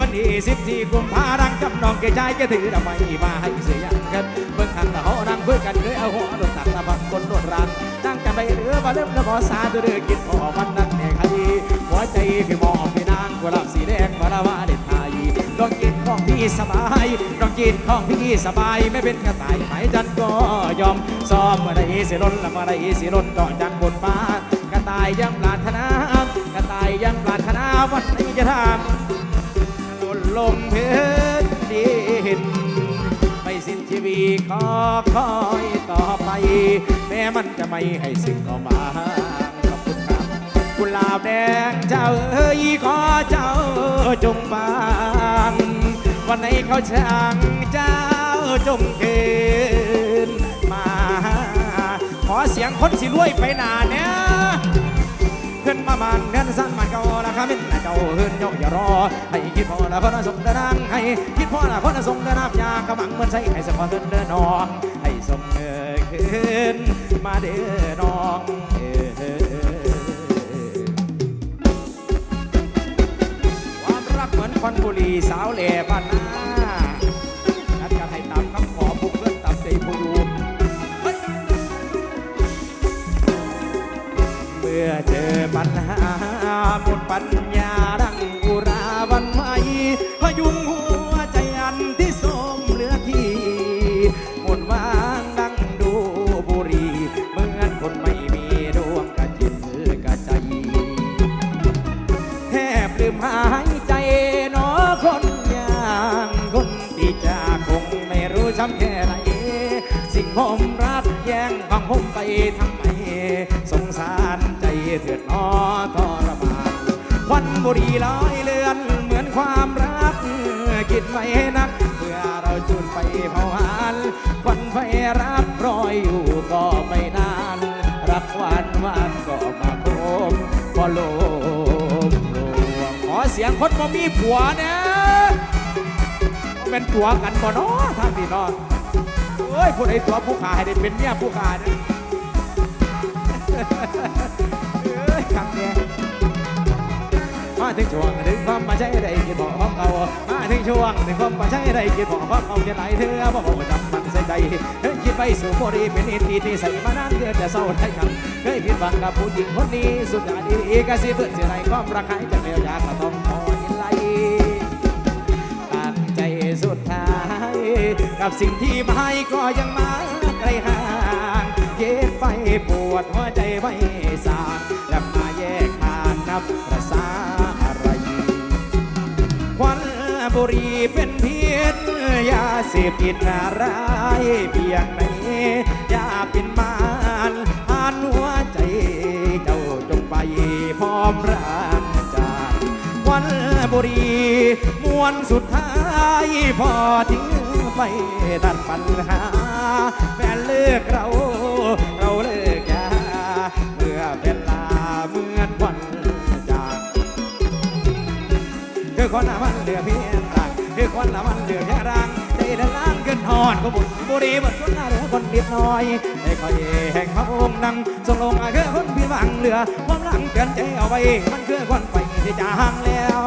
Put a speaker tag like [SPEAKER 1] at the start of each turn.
[SPEAKER 1] วันที่สิบสี่กุมภารังจำนองเกยใจแกถือดอกไม้มาให้เสียกันเบิ่งขันละหอนั่งคุยกันเคยเอาหัวรถตักละพักคนรถรันนั่งกันไปเรือมาเริ่มละพอสาตัวเดือกินพอวันนั้นแน่ใครหัวใจคือมองพี่นางกุหลาบสีแดงมาละวาเด็ดไทยดอกกินของพี่สบายดอกกินของพี่สบายไม่เป็นกระต่ายไหมจันก็ยอมซ้อมมื่อใดสิล้นละมื่อใดสิล้นต่อจันบนฟ้ากระต่ายยังปรารถนากระต่ายยังปรารถนาวันไหนจะทำ ขอคอยต่อไป แม้มันจะไม่ให้สิ่งก็มาขอบคุณครับกุหลาบแดงเจ้าเอ้ยขอเจ้าจงบานวันไหนเขาช่างเจ้าจงเกินมา ขอเสียงคนสิรวยไปหนาเนี่ยขึ้นมามันเงิน คาเป็นเจ้าเฮินยกอย่ารอ ให้คิดพ่อละพ่อละสมเดินนางให้คิดพ่อละพ่อละสมเดินน้ำยากำลังเหมือนใส่ให้สะพอเดินเดินนองให้สมเงยขึ้นมาเด้อน้องเอความรักเหมือนควันบุหรี่สาวแหล่บ้านนานัดกันให้ตามคำขอผู้เพื่อนตามใจผู้อยู่เมื่อเจอปัญหา ปัญญาดังอุราวันใหมพยุงหัวใจอันที่สมเหลือทีหมดวางดังดูบุรีเหมือนคนไม่มีดวงกระจิตกระใจแทบลืมหายใจหนอคนอย่างคนที่จะคงไม่รู้ช้ำแค่ไหนสิ่งผมรักแย่งของผมไปทำไมสงสารใจเถือดนอทร วันบุรีลอยเลือนเหมือนความรักคิดไม่นักเมื่อเราจุดไปเผาหานควันไฟรับรอยอยู่ก็ไม่นาน รักหวานหวานก็มาโคมพอโลมลวงขอเสียงคนบ่มีผัวนะเป็นผัวกันบ่เนาะทางนี้เนาะเอ้ยผู้ใดตัวผู้ขาให้ได้เป็นเมียผู้ขานะเอ้ยคำเนี่ย ถึงช่วงถึงความมาใช้ได้กินบ่พร้อมเก่ามาถึงช่วงถึงความมาใช้ได้กินบ่พร้อมเก่าจะไหลเธอบ่บอกจำมันใส่ใจเฮ้ยคิดไปสู่บุรีเป็นอินทีที่ใส่มานานเดือนจะเศร้าได้คำเคยผิดหวังกับผู้หญิงคนนี้สุดยอดดีก็สิเพื่อนสิไรความรักใครจะเดียวยาก็ต้องคอยไหลตั้งใจสุดท้าย กับสิ่งที่ไม่ก็ยังมาไกลห่างเย็บไปปวดหัวใจไม่สางและมาแยกทางนับประสา บุรีเป็นพิษยาเสพติดอะไรายเพียงไหนยาเป็นมารหานหัวใจเจ้าจงไปพร้อมร่างจานควันบุรีมวนสุดท้ายพอทิ้งไปตัดปัญหาแฟนเลิกเรา เราเลิกยาเมื่อเวลาเหมือนวันจางคือคนละมันเหลือเพียง คือคนละมันเหลือแค่ร่างใจเดินล่างเกินหอนก็บุญบุรีบดคนหน้าเหลือคนนิดน้อยให้คอยแห่งพระองค์นั่งทรงลงมาคือคนพิบังเหลือความหลังเกินใจเอาไว้ มันคือคนไปที่จางแล้ว